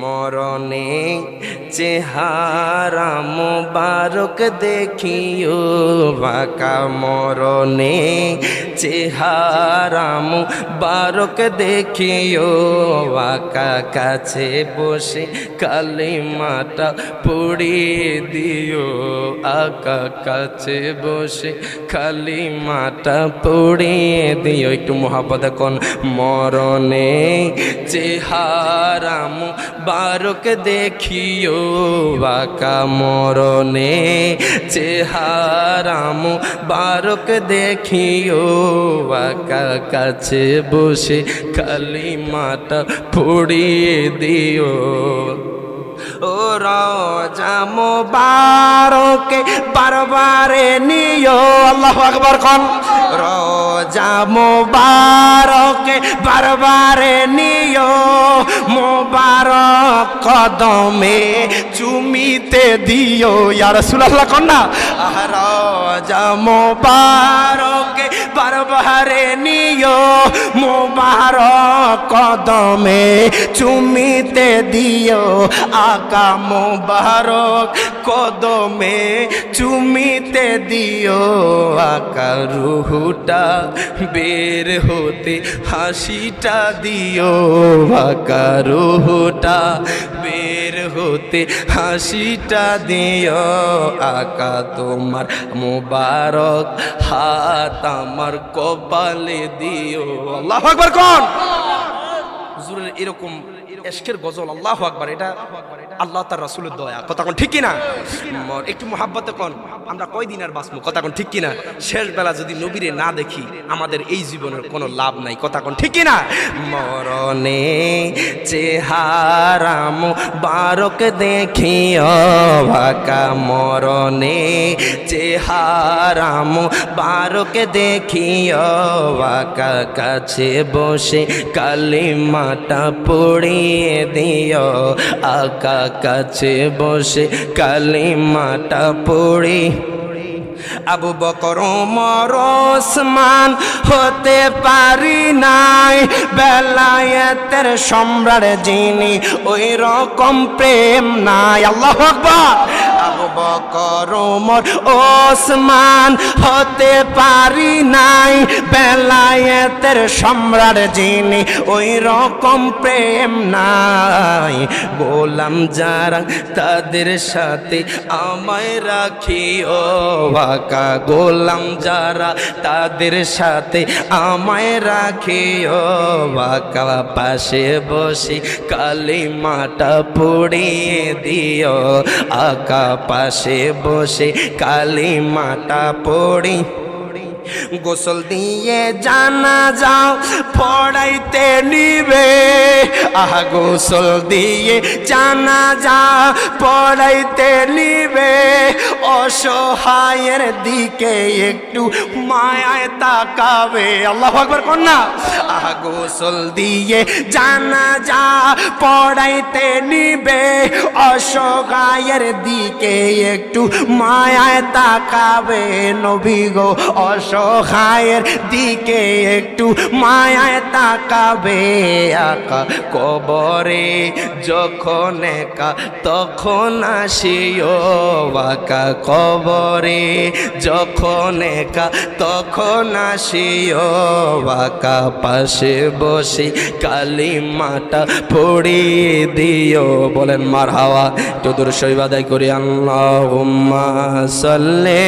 মরণে চেহারা মুবারক দেখিও, বাঁকা মরণে চেহারা মুবারক দেখিও, বাঁকা কাছে বসে কালিমাটা পড়িয়ে দিও, আকা কাছে বসে কালিমাটা পড়িয়ে দিও। একটু মহাপদ কোন মরণে চেহারাম বারক দেখিও বাকা মরণে চেহারাম বারক দেখিও বাকা কাছে বসে কালিমাটা পড়িয়ে দিও। রাজা মোবারকে বারবারে নিও আল্লাহ আকবার কোন। রোজা মোবারকে বারবারে নিও মোবারক কদমে চুমিতে দিও। ইয়া রাসূলুল্লাহ কোন না? আহ, রোজা মোবারকে বারবারে নিও মোবারক কদমে, চুমিতে দিও আকা মোবারক কদমে, চুমিতে দিও আকা রুহুটা বের হতে, হাসিটা দিও আকা রুহুটা বের হতে হাসিটা দিও আকা তোমার মোবারক, হাত আমার কপালে দিও। আল্লাহ আকবার কোন? হুজুরের এরকম এশকের গজল, আল্লাহ আকবার, এটা আল্লাহ তার রাসুলের দয়া। কথা কোন ঠিক কিনা? একটু মোহাব্বতে কোন? আমরা কয়দিন আর বাঁচবো? কথা কোন ঠিক কিনা? শেষ বেলা যদি নবীরে না দেখি, আমাদের এই জীবনের কোনো লাভ নাই। কথা কোন ঠিক কিনা? মরণে চেহারাম বারক দেখিও ভাকা। মরণে চেহারাম বারক দেখিও ভাকা। কাছে বসে কালিমাটা পড়িয়ে দিও। আকা কাছে বসে কালিমাটা পড়ি আবু বকর ওমর ওসমান হতে পারি নাই। বেলায়েতের সম্রাট যিনি ওই রকম প্রেম নাই। আল্লাহ আকবার। আবু বকর ওমর ওসমান হতে পারি নাই। বেলায়েতের সম্রাট যিনি ওই রকম প্রেম নাই। গোলাম যারা তাদের সাথে আমায় রাখিও বাকা। গোলাম যারা তাদের সাথে আমায় রাখিও বাকা। পাশে বসে কালিমাটা পড়িয়ে দিও, আকা পাশে বসে কালিমাটা পড়ি। গোসল দিয়ে জানা যাও পড়াইতে নিবে। আহা, গোসল দিয়ে জানা যা পড়াইতে নিবে। অসহায়ের দিকে একটু মায়ায় তাকাবে। আল্লাহ আকবর কন্যা আহা, গোসল দিয়ে জানা যা পড়াইতে নিবে। অসহায়ের দিকে একটু মায়ায় তাকাবে। নবী গো, অসহায়ের দিকে একটু মায়ায় তাকাবে আকা কবরে যখন একা, তখন আসিও বাকা কবরে। যখন একা, তখন আসিও বাকা পাশে বসে কালী মাটা পড়িয়ে দিও। বলেন মার হাওয়া চতুর শৈবাদাই করি। আল্লাহ সাল্লে